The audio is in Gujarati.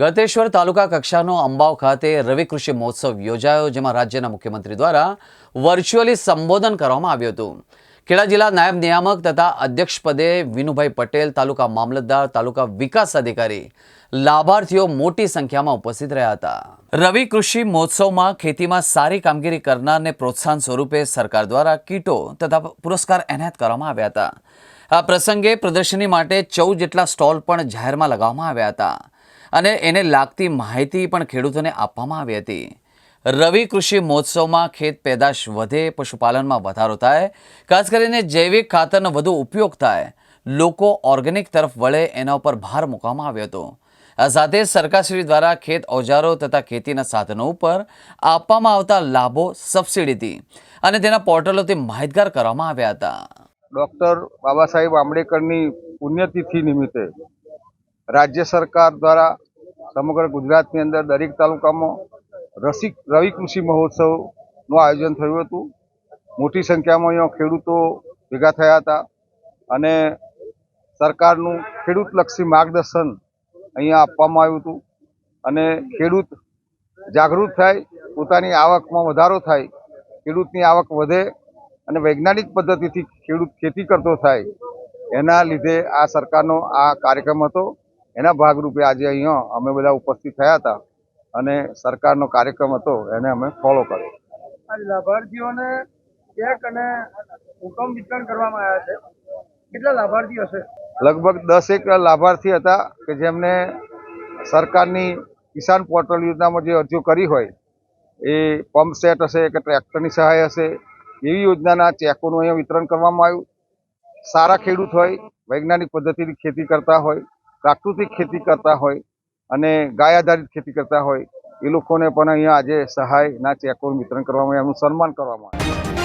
ગતેશ્વર તાલુકા કક્ષાનો અંબાવ ખાતે રવિ કૃષિ મહોત્સવ યોજાયો, જેમાં રાજ્યના મુખ્યમંત્રી દ્વારા વર્ચ્યુઅલી સંબોધન કરવામાં આવ્યું હતું. ખેડા જિલ્લા નાયબ નિયામક તથા અધ્યક્ષપદે વિનુભાઈ પટેલ, તાલુકા મામલતદાર, તાલુકા વિકાસ અધિકારી, લાભાર્થીઓ મોટી સંખ્યામાં ઉપસ્થિત રહ્યા હતા. રવિ કૃષિ મહોત્સવમાં ખેતીમાં સારી કામગીરી કરનારને પ્રોત્સાહન સ્વરૂપે સરકાર દ્વારા કીટો તથા પુરસ્કાર એનાયત કરવામાં આવ્યા હતા. આ પ્રસંગે પ્રદર્શની માટે ચૌદ જેટલા સ્ટોલ પણ જાહેરમાં લગાવવામાં આવ્યા હતા. અને એને લાગતી માહિતી પણ ખેડૂતોને આપવામાં આવી હતી. રવિ કૃષિ મહોત્સવમાં ખેત પેદાશ વધે, પશુપાલનમાં વધારો થાય, ખાસ કરીને જૈવિક ખાતરનો વધુ ઉપયોગ થાય. લોકો ઓર્ગેનિક તરફ વળે, એના ઉપર ભાર મૂકવામાં આવ્યો હતો. આ સાથે સરકારશ્રી દ્વારા ખેત ઓજારો તથા ખેતીના સાધનો ઉપર આપવામાં આવતા લાભો સબસિડીથી અને તેના પોર્ટલોથી માહિતગાર કરવામાં આવ્યા હતા. ડૉક્ટર બાબા સાહેબ આંબેડકરની પુણ્યતિથિ નિમિત્તે રાજ્ય સરકાર દ્વારા સમગ્ર ગુજરાતની અંદર દરેક તાલુકામાં રસિક રવિ કૃષિ મહોત્સવનું આયોજન થયું હતું. મોટી સંખ્યામાં અહીંયા ખેડૂતો ભેગા થયા હતા અને સરકારનું ખેડૂતલક્ષી માર્ગદર્શન અહીંયા આપવામાં આવ્યું હતું. અને ખેડૂત જાગૃત થાય, પોતાની આવકમાં વધારો થાય, ખેડૂતની આવક વધે અને વૈજ્ઞાનિક પદ્ધતિથી ખેડૂત ખેતી કરતો થાય, એના લીધે આ સરકારનો આ કાર્યક્રમ હતો. એના ભાગરૂપે આજે અહીંયા અમે બધા ઉપસ્થિત થયા હતા અને સરકારનો કાર્યક્રમ હતો એને અમે ફોલો કર્યો. લાભાર્થીઓને ચેક અને હુકમ વિતરણ કરવામાં આવ્યા છે. કેટલા લાભાર્થી હશે? લગભગ દસેક લાભાર્થી હતા કે જેમને સરકારની કિસાન પોર્ટલ યોજનામાં જે અરજીઓ કરી હોય એ પંપ સેટ હશે કે ટ્રેક્ટરની સહાય હશે એવી યોજનાના ચેકોનું અહીંયા વિતરણ કરવામાં આવ્યું. સારા ખેડૂત હોય વૈજ્ઞાનિક પદ્ધતિની ખેતી કરતા હોય પ્રાકૃતિક ખેતી કરતા હોય અને ગાય આધારિત ખેતી કરતા હોય, એ લોકોને પણ અહીંયા આજે સહાયના ચેકોનું વિતરણ કરવામાં આવ્યું એમનું સન્માન કરવામાં આવ્યું